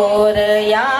ઓરયા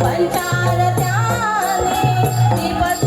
पंचारत्याने दिवस